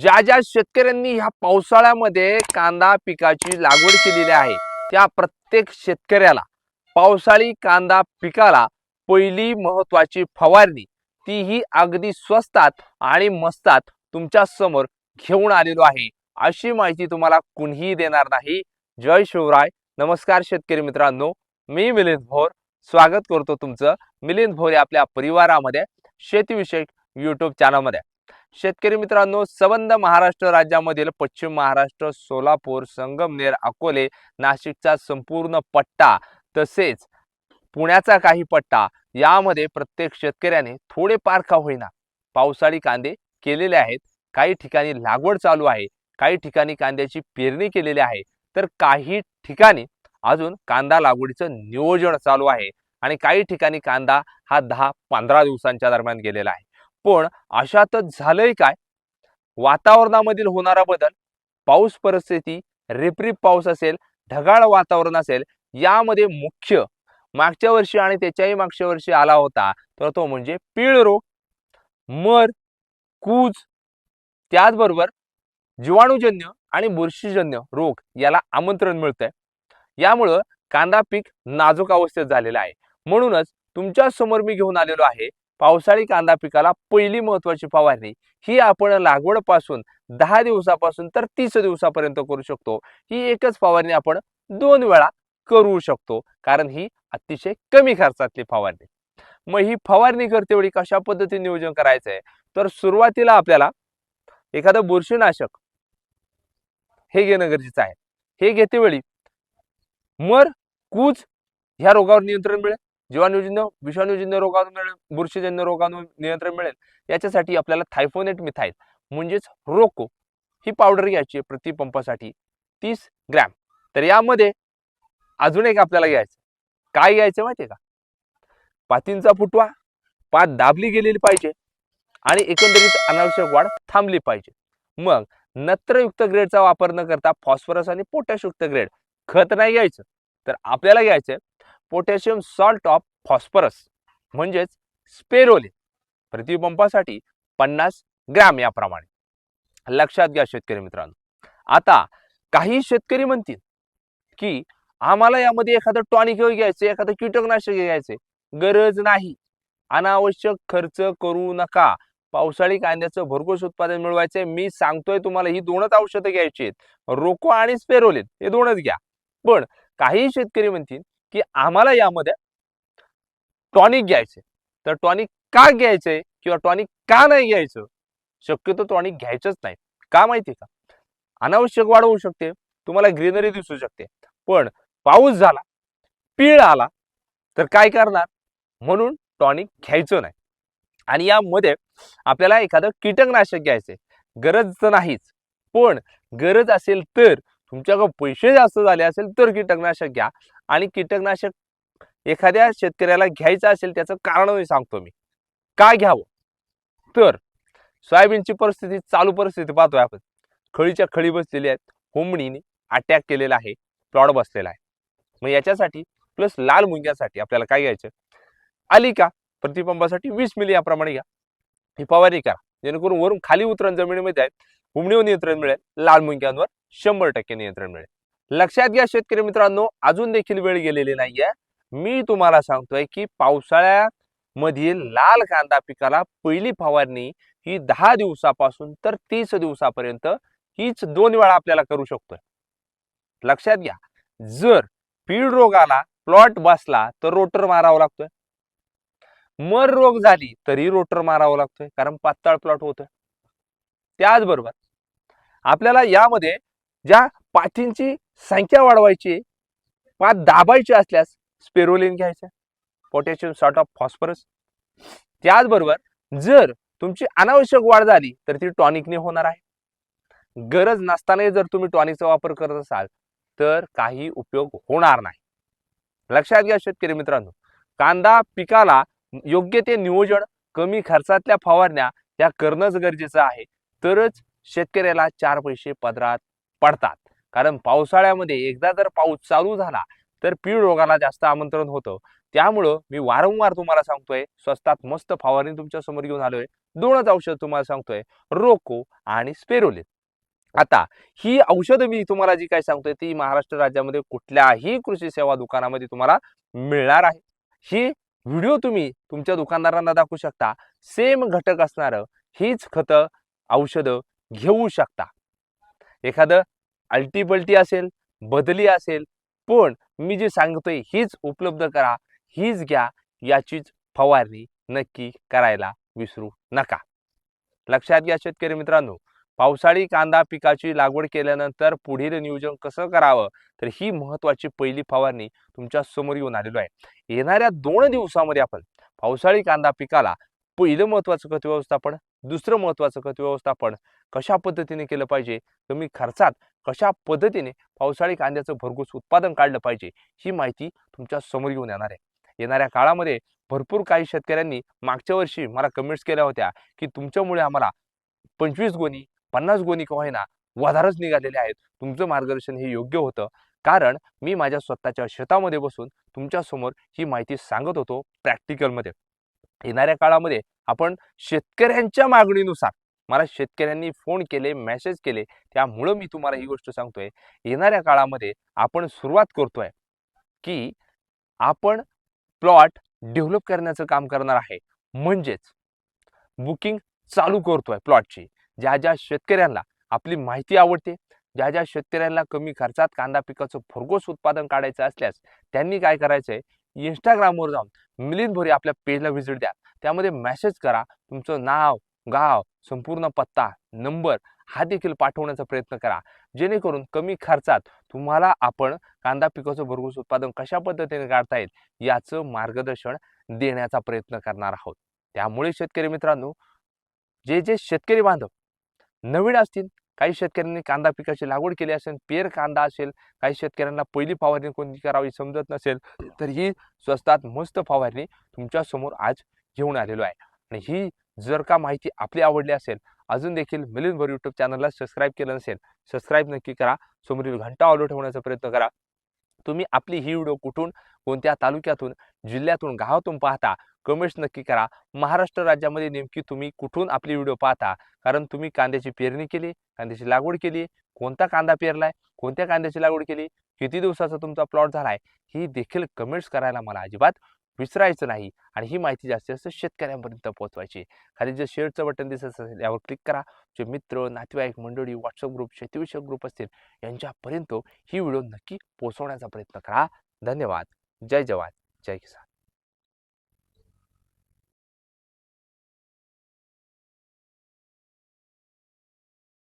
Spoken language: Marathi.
ज्या ज्या शेतकऱ्यांनी ह्या पावसाळ्यामध्ये कांदा पिकाची लागवड केलेली आहे त्या प्रत्येक शेतकऱ्याला पावसाळी कांदा पिकाला पहिली महत्वाची फवारणी तीही अगदी स्वस्तात आणि मस्तात तुमच्यासमोर घेऊन आलेलो आहे. अशी माहिती तुम्हाला कुणीही देणार नाही. जय शिवराय. नमस्कार शेतकरी मित्रांनो. मी मिलिंद भोर. स्वागत करतो तुमचं मिलिंद भोर आपल्या परिवारामध्ये शेतीविषयक युट्यूब चॅनलमध्ये शेतकरी मित्रांनो सबंध महाराष्ट्र राज्यामधील पश्चिम महाराष्ट्र सोलापूर संगमनेर अकोले नाशिकचा संपूर्ण पट्टा तसेच पुण्याचा काही पट्टा यामध्ये प्रत्येक शेतकऱ्याने थोडेफार का होईना पावसाळी कांदे केलेले आहेत. काही ठिकाणी लागवड चालू आहे काही ठिकाणी कांद्याची पेरणी केलेली आहे. तर काही ठिकाणी अजून कांदा लागवडीचं नियोजन चालू आहे आणि काही ठिकाणी कांदा हा दहा पंधरा दिवसांच्या दरम्यान गेलेला आहे. पण अशातच झालंय काय? वातावरणामधील होणारा बदल पाऊस परिस्थिती रिपरिप पाऊस असेल ढगाळ वातावरण असेल यामध्ये मुख्य मागच्या वर्षी आणि त्याच्याही मागच्या वर्षी आला होता तर तो म्हणजे पीळ रोग मर कूज त्याचबरोबर जीवाणूजन्य आणि बुरशीजन्य रोग याला आमंत्रण मिळतंय. यामुळं कांदा पीक नाजूक अवस्थेत झालेलं आहे. म्हणूनच तुमच्यासमोर मी घेऊन आलेलो आहे पावसाळी कांदा पिकाला पहिली महत्वाची फवारणी. ही आपण लागवडपासून दहा दिवसापासून तर तीस दिवसापर्यंत करू शकतो. ही एकच फवारणी आपण दोन वेळा करू शकतो. कारण ही अतिशय कमी खर्चातली फवारणी. मग ही फवारणी करते वेळी कशा पद्धतीने नियोजन करायचं आहे तर सुरुवातीला आपल्याला एखादं बुरशीनाशक हे घेणं गरजेचं आहे. हे घेतेवेळी मर कूज ह्या रोगावर नियंत्रण मिळेल? जीवाणूजन्य विषाणूजन्य रोगावर बुरशीजन्य रोगांवर नियंत्रण मिळेल. याच्यासाठी आपल्याला थायफोनेट मिथाईल म्हणजेच रोको ही पावडर घ्यायची आहे प्रतिपंपासाठी तीस ग्रॅम. तर यामध्ये अजून एक आपल्याला घ्यायचं. काय घ्यायचं माहितीये का? पातींचा फुटवा पात दाबली गेलेली पाहिजे आणि एकंदरीत अनावश्यक वाढ थांबली पाहिजे. मग नत्रयुक्त ग्रेडचा वापर न करता फॉस्फरस आणि पोटॅशयुक्त ग्रेड खत नाही घ्यायचं. तर आपल्याला घ्यायचं पोटॅशियम सॉल्ट ऑफ फॉस्फरस म्हणजेच स्पेरोले प्रतिपंपासाठी पन्नास ग्रॅम याप्रमाणे. लक्षात घ्या शेतकरी मित्रांनो. आता काही शेतकरी म्हणतील की आम्हाला यामध्ये एखादं टॉनिक घ्यायचं एखादं कीटकनाशक घ्यायचे गरज नाही. अनावश्यक खर्च करू नका. पावसाळी कांद्याचं भरघोस उत्पादन मिळवायचंय. मी सांगतोय तुम्हाला ही दोनच औषधं घ्यायची आहेत. रोको आणि स्पेरोलेन हे दोनच घ्या. पण काही शेतकरी म्हणतील की आम्हाला यामध्ये टॉनिक घ्यायचे. तर टॉनिक का घ्यायचंय किंवा टॉनिक का नाही घ्यायचं? शक्यतो टॉनिक घ्यायचंच नाही. का माहिती का? अनावश्यक वाढ होऊ शकते. तुम्हाला ग्रीनरी दिसू शकते. पण पाऊस झाला पीळ आला तर काय करणार? म्हणून टॉनिक घ्यायचं नाही. आणि यामध्ये आपल्याला एखादं कीटकनाशक घ्यायचंय. गरज तर नाहीच. पण गरज असेल तर तुमच्याकडे पैसे जास्त झाले असेल तर कीटकनाशक घ्या. आणि कीटकनाशक एखाद्या शेतकऱ्याला घ्यायचं असेल त्याचं कारणही सांगतो मी. काय घ्यावं? तर सोयाबीनची परिस्थिती चालू परिस्थिती पाहतोय आपण. खळीच्या खळी बसलेली आहेत. होमणीने अटॅक केलेला आहे. प्लॉट बसलेला आहे. मग याच्यासाठी प्लस लाल मुंग्यासाठी आपल्याला काय घ्यायचं? आली का प्रतिपंपासाठी वीस मिली याप्रमाणे घ्या. ही फवारणी करा. जेणेकरून वरून खाली उतरण जमिनीमध्ये आहेत. हुमणीवर नियंत्रण मिळेल. लाल मुंग्यांवर शंभर टक्के नियंत्रण मिळेल. लक्षात घ्या शेतकरी मित्रांनो अजून देखील वेळ गेलेली नाहीये. मी तुम्हाला सांगतोय की पावसाळ्यामधील लाल कांदा पिकाला पहिली फवारणी ही दहा दिवसापासून तर तीस दिवसापर्यंत हीच दोन वेळा आपल्याला करू शकतोय. लक्षात घ्या जर पीड रोग आला प्लॉट बसला तर रोटर मारावा लागतोय. मर रोग झाली तरी रोटर मारावा लागतोय कारण पातळ प्लॉट होतोय. त्याचबरोबर आपल्याला यामध्ये ज्या पाठींची संख्या वाढवायची पाठ दाबायची असल्यास स्पेरोलिन घ्यायचं पोटॅशियम सॉल्ट ऑफ फॉस्फरस त्याचबरोबर जर तुमची अनावश्यक वाढ झाली तर ती टॉनिकने होणार आहे. गरज नसतानाही जर तुम्ही टॉनिकचा वापर करत असाल तर काही उपयोग होणार नाही. लक्षात घ्या शेतकरी मित्रांनो कांदा पिकाला योग्य ते नियोजन कमी खर्चातल्या फवारण्या या करणंच गरजेचं आहे. तरच शेतकऱ्याला चार पैसे पदरात पडतात. कारण पावसाळ्यामध्ये एकदा जर पाऊस चालू झाला तर पीळ रोगाला जास्त आमंत्रण होतं. त्यामुळं मी वारंवार तुम्हाला सांगतोय स्वस्तात मस्त फवारणी तुमच्यासमोर घेऊन आलोय. दोनच औषध तुम्हाला सांगतोय रोको आणि स्पेरोलिन. आता ही औषधं मी तुम्हाला जी काय सांगतोय ती महाराष्ट्र राज्यामध्ये कुठल्याही कृषी सेवा दुकानामध्ये तुम्हाला मिळणार आहे. ही व्हिडिओ तुम्ही तुमच्या दुकानदारांना दाखवू शकता. सेम घटक असणारं हीच खतं औषधं घेऊ शकता. एखादं अल्टीपल्टी असेल बदली असेल पण मी जे सांगतोय हीच उपलब्ध करा हीच घ्या याचीच फवारणी नक्की करायला विसरू नका. लक्षात घ्या शेतकरी मित्रांनो पावसाळी कांदा पिकाची लागवड केल्यानंतर पुढील नियोजन कसं करावं? तर ही महत्वाची पहिली फवारणी तुमच्यासमोर येऊन आलेलो आहे. येणाऱ्या दोन दिवसामध्ये आपण पावसाळी कांदा पिकाला पहिलं महत्त्वाचं खत व्यवस्थापन दुसरं महत्त्वाचं खत व्यवस्थापन कशा पद्धतीने केलं पाहिजे? कमी खर्चात कशा पद्धतीने पावसाळी कांद्याचं भरघोस उत्पादन काढलं पाहिजे? ही माहिती तुमच्यासमोर घेऊन येणार आहे. येणाऱ्या काळामध्ये भरपूर काही शेतकऱ्यांनी मागच्या वर्षी मला कमेंट्स केल्या होत्या की तुमच्यामुळे आम्हाला पंचवीस गोणी पन्नास गोणी का होईना वधारच निघालेले आहेत. तुमचं मार्गदर्शन हे योग्य होतं. कारण मी माझ्या स्वतःच्या शेतामध्ये बसून तुमच्यासमोर ही माहिती सांगत होतो प्रॅक्टिकलमध्ये येणाऱ्या काळामध्ये आपण शेतकऱ्यांच्या मागणीनुसार मला शेतकऱ्यांनी फोन केले मेसेज केले त्यामुळं मी तुम्हाला ही गोष्ट सांगतोय. येणाऱ्या काळामध्ये आपण सुरुवात करतोय की आपण प्लॉट डेव्हलप करण्याचं काम करणार आहे. म्हणजेच बुकिंग चालू करतोय प्लॉटची. ज्या ज्या शेतकऱ्यांना आपली माहिती आवडते ज्या ज्या शेतकऱ्यांना कमी खर्चात कांदा पिकाचं भरघोस उत्पादन काढायचं असल्यास त्यांनी काय करायचंय? इंस्टाग्रामवर जाऊन मिलिंद भोरे आपल्या पेजला व्हिजिट द्या. त्यामध्ये मेसेज करा. तुमचं नाव गाव संपूर्ण पत्ता नंबर हा देखील पाठवण्याचा प्रयत्न करा. जेणेकरून कमी खर्चात तुम्हाला आपण कांदा पिकाचं भरघोस उत्पादन कशा पद्धतीने काढता येईल याचं मार्गदर्शन देण्याचा प्रयत्न करणार आहोत. त्यामुळे शेतकरी मित्रांनो जे जे शेतकरी बांधव नवीन असतील काही शेतकऱ्यांनी कांदा पिकाची लागवड केली असेल पेर कांदा असेल काही शेतकऱ्यांना पहिली फवारणी कोणती करावी समजत नसेल तर ही स्वस्तात मस्त फवारणी तुमच्यासमोर आज घेऊन आलेलो आहे. आणि ही जर का माहिती आपली आवडली असेल अजून देखील मिलिंद भर युट्यूब चॅनलला सबस्क्राईब केलं नसेल सबस्क्राईब नक्की करा. समोरील घंटा ऑलो ठेवण्याचा प्रयत्न करा. तुम्ही आपली ही व्हिडिओ कुठून कोणत्या तालुक्यातून जिल्ह्यातून गावातून पाहता कमेंट्स नक्की करा. महाराष्ट्र राज्यामध्ये नेमकी तुम्ही कुठून आपली व्हिडिओ पाहता? कारण तुम्ही कांद्याची पेरणी केली कांद्याची लागवड केली. कोणता कांदा पेरलाय? कोणत्या कांद्याची लागवड केली? किती दिवसाचा तुमचा प्लॉट झालाय? ही देखील कमेंट्स करायला मला अजिबात विसरायचं नाही. आणि ही माहिती जास्तीत जास्त शेतकऱ्यांपर्यंत पोहोचवायची खाली जे शेअरचं बटन दिसत असेल यावर क्लिक करा. जे मित्र नातेवाईक मंडळी व्हॉट्सअप ग्रुप शेतीविषयक ग्रुप असतील यांच्यापर्यंत ही व्हिडिओ नक्की पोहोचवण्याचा प्रयत्न करा. धन्यवाद. जय जवान जय किसान